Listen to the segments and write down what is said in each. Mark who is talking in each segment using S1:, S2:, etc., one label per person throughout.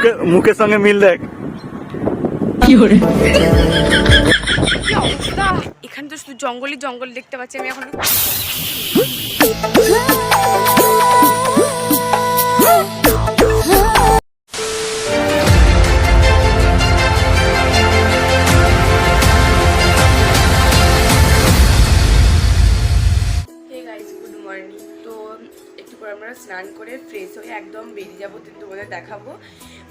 S1: মুখে মুখের সঙ্গে মিল দেখ।
S2: কি অবস্থা এখানে তো শুধু জঙ্গলই জঙ্গল দেখতে পাচ্ছি আমি এখন। আমরা স্নান করে ফ্রেশ হয়ে একদম বেরিয়ে যাব তোমাদের দেখাবো।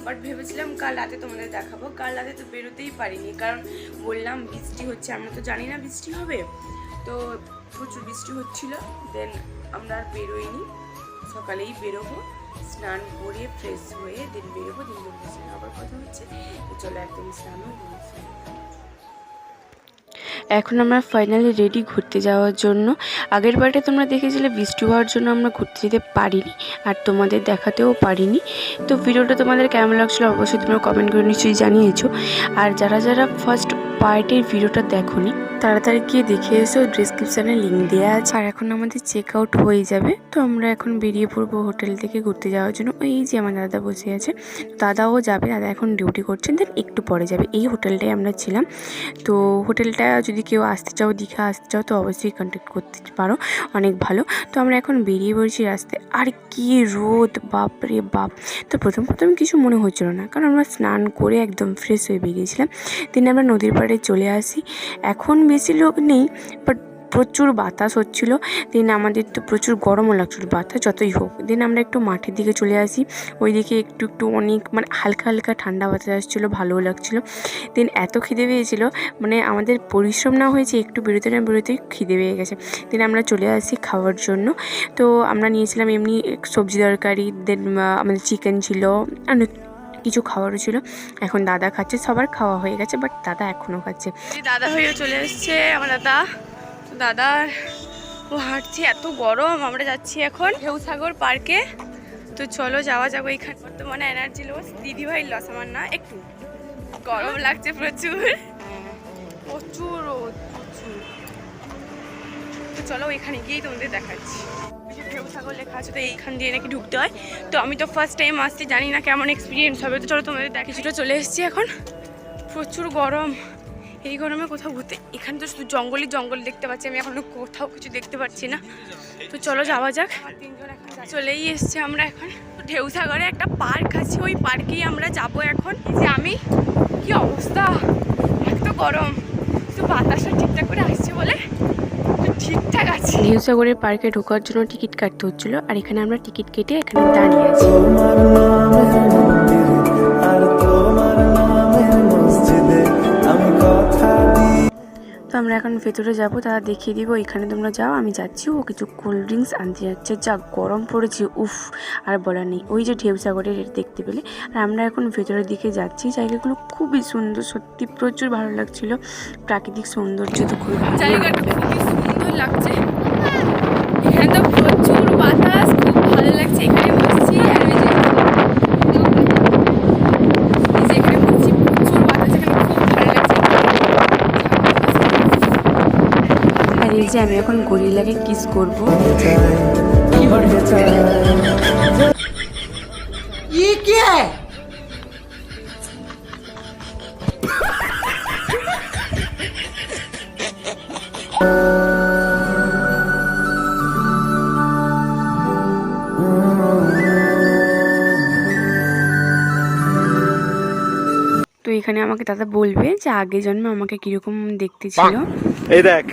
S2: বাট ভেবেছিলাম কাল রাতে তোমাদের দেখাবো। কাল রাতে তো বেরোতেই পারিনি, কারণ বললাম বৃষ্টি হচ্ছে, আমরা তো জানি না বৃষ্টি হবে। তো প্রচুর বৃষ্টি হচ্ছিল দেন আমরা আর বেরোইনি। সকালেই বেরোবো, স্নান করে ফ্রেশ হয়ে দেন বেরোবো, দিন দিন আবার কথা হচ্ছে চলো একদম স্নান হয়ে এখন আমরা ফাইনালি রেডি ঘুরতে যাওয়ার জন্য। আগের বারে তোমরা দেখেছিলে, বৃষ্টি হওয়ার জন্য আমরা ঘুরতে যেতে পারিনি, আর তোমাদের দেখাতেও পারিনি। তো ভিডিওটা তোমাদের কেমন লাগছিল অবশ্যই তোমরা কমেন্ট করে নিশ্চয়ই জানিয়েছো। আর যারা যারা ফার্স্ট পার্টির ভিডিওটা দেখোনি, তাড়াতাড়ি গিয়ে দেখে এসো ডিসক্রিপশানে লিঙ্ক দেওয়া আছে। আর এখন আমাদের চেক আউট হয়ে যাবে, তো আমরা এখন বেরিয়ে পড়ব হোটেল থেকে ঘুরতে যাওয়ার জন্য। ওই যে আমার দাদা বসে আছে, দাদাও যাবে, দাদা এখন ডিউটি করছেন দেন একটু পরে যাবে। এই হোটেলটায় আমরা ছিলাম। তো হোটেলটা যদি কেউ আসতে চাও, দীঘা আসতে চাও, তো অবশ্যই কন্ট্যাক্ট করতে পারো, অনেক ভালো। তো আমরা এখন বেরিয়ে পড়ছি রাস্তায়। আর কি রোদ বাপ রে বাপ! তো প্রথম প্রথম কিছু মনে হচ্ছিল না, কারণ আমরা স্নান করে একদম ফ্রেশ হয়ে বেরিয়েছিলাম। দিন আমরা নদীর পাড়ে চলে আসি। এখন বেশি লোক নেই বাট প্রচুর বাতাস হচ্ছিল। দিন আমাদের তো প্রচুর গরমও লাগছিল বাতাস, যতই হোক। দিন আমরা একটু মাঠের দিকে চলে আসি। ওইদিকে একটু একটু অনেক মানে হালকা হালকা ঠান্ডা বাতাস আসছিল, ভালোও লাগছিল। দিন এত খিদে পেয়েছিলো মানে আমাদের পরিশ্রম না হয়েছে, একটু বেরোতে না বেরোতেই খিদে পেয়ে গেছে। দিন আমরা চলে আসি খাওয়ার জন্য। তো আমরা নিয়েছিলাম এমনি সবজি তরকারি দেন আমাদের চিকেন ছিল কিছু খাওয়ারও ছিল। এখন দাদা খাচ্ছে, সবার খাওয়া হয়ে গেছে বাট দাদা এখনও খাচ্ছে। দাদা হয়েও চলে এসছে আমার দাদা। দাদার ও হাঁটছে, এত গরম, আমরা যাচ্ছি এখন ঢেউসাগর পার্কে। তো চলো যাওয়া যাব এইখানে বর্তমানে এনার্জি লস দিদি ভাই লস আমার না, একটু গরম লাগছে প্রচুর। প্রচুর প্রচুর। তো চলো এখানে গিয়েই তোমাদের দেখাচ্ছি। ঢেউসাগর লেখা আছে, তো এইখান দিয়ে নাকি ঢুকতে হয়। তো আমি তো ফার্স্ট টাইম আসছি, জানি না কেমন এক্সপিরিয়েন্স হবে। তো চলো তোমাদের দেখে ছোটো চলে এসেছি এখন। প্রচুর গরম। এই গরমে কোথাও ঘুরতে, এখানে তো শুধু জঙ্গলই জঙ্গল দেখতে পাচ্ছি। আমি এখনও কোথাও কিছু দেখতে পাচ্ছি না। তো চলো যাওয়া যাক। তিনজন এখন চলেই এসছে আমরা এখন। ঢেউসাগরে একটা পার্ক আছে, ওই পার্কেই আমরা যাব এখন। যে আমি, কি অবস্থা? এত গরম। তো বাতাসটা ঠিকঠাক করে আসছে বলে। ঠিকঠাক আছে। ঢেউসাগরের পার্কে ঢোকার জন্য টিকিট কাটতে হচ্ছিল আর এখানে আমরা টিকিট কেটে এখানে দাঁড়িয়ে আছি। তো আমরা এখন ভেতরে যাব তারা দেখিয়ে দিব এখানে তোমরা যাও আমি যাচ্ছি। ও কিছু কোল্ড ড্রিঙ্কস আনতে যাচ্ছে। যা গরম পড়েছে উফ আর বলার নেই। ওই যে ঢেউসাগরের এটা দেখতে পেলে। আর আমরা এখন ভেতরের দিকে যাচ্ছি। জায়গাগুলো খুবই সুন্দর সত্যি প্রচুর ভালো লাগছিল। প্রাকৃতিক সৌন্দর্য তো খুবই ভালো। সুন্দর লাগছে। এখানে তো প্রচুর বাতাস খুব ভালো লাগছে। এখানে বসছি আর ওই যে এই যে এখানে বসছি প্রচুর বাতাস এখানে খুব ভালো লাগছে। আর এই যে আমি এখন গরিলাকে কিস করব।
S3: তোমাকে
S2: এখানে আমাকে দাদা বলবে যে আগে জন্মে আমাকে কীরকম দেখতে ছিল।
S1: এই দেখ।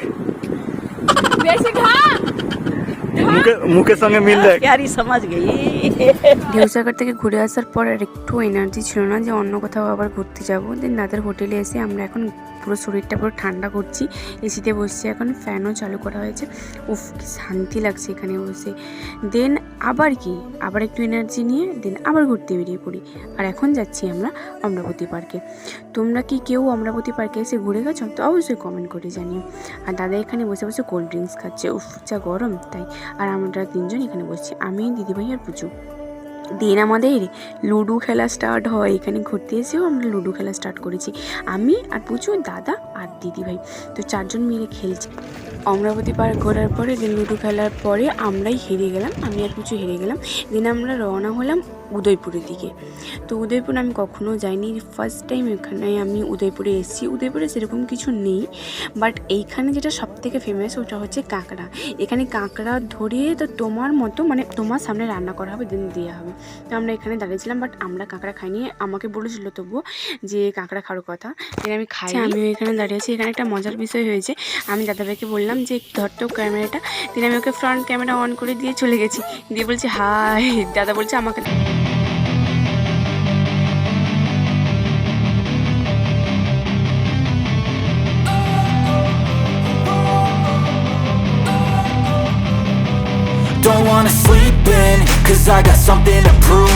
S2: ঘুরে আসার পর আর একটু এনার্জি ছিল না যে অন্য কোথাও আবার ঘুরতে যাব। হোটেলে এসে আমরা এখন পুরো শরীরটা পুরো ঠান্ডা করছি। এসিতে বসছি, এখন ফ্যানও চালু করা হয়েছে। উফ, কি শান্তি লাগছে এখানে বসে। দেন আবার কি? আবার একটু এনার্জি নিয়ে দেন আবার ঘুরতে বেরিয়ে পড়ি। আর এখন যাচ্ছি আমরা অমরাবতী পার্কে তোমরা কি কেউ অমরাবতী পার্কে এসে ঘুরে গেছো? তো অবশ্যই কমেন্ট করে জানিও। আর দাদা এখানে বসে বসে কোল্ড ড্রিঙ্কস খাচ্ছে। উফ, যা গরম, তাই। আর আমরা তিনজন এখানে বসছি। আমি, দিদিভাই আর পুজো। দিন আমাদের লুডো খেলা স্টার্ট হয়। এখানে ঘুরতে এসেও আমরা লুডো খেলা স্টার্ট করেছি। আমি আর পুজো দাদা আর দিদিভাই। তো চারজন মিলে খেলছি। অমরাবতী পার্ক ঘোরার পরে দিন লুডো খেলার পরে আমরাই হেরে গেলাম আমি আর কিছু হেরে গেলাম। দিন আমরা রওনা হলাম উদয়পুরের দিকে। তো উদয়পুর আমি কখনো যাইনি। ফার্স্ট টাইম এখানে আমি উদয়পুরে এসেছি। উদয়পুরে সেরকম কিছু নেই। বাট এইখানে যেটা সব থেকে ফেমাস ওটা হচ্ছে কাঁকড়া। এখানে কাঁকড়া ধরে তো তোমার মতো মানে তোমার সামনে রান্না করা হবে দেন দেওয়া হবে। তো আমরা এখানে দাঁড়িয়েছিলাম বাট আমরা কাঁকড়া খাইনি। আমাকে বলেছিল তবুও যে কাঁকড়া খাওয়ার কথা। আমি খাই আমি এখানে দাঁড়িয়ে আছি। এখানে একটা মজার বিষয় হয়েছে। আমি দাদাভাইকে বললাম যে ধরতো ক্যামেরাটা। দিন আমি ওকে ফ্রন্ট ক্যামেরা অন করে দিয়ে চলে গেছি। দিয়ে বলছে হাই। দাদা বলছে আমাকে
S4: Don't wanna sleep in, cause I got something to prove.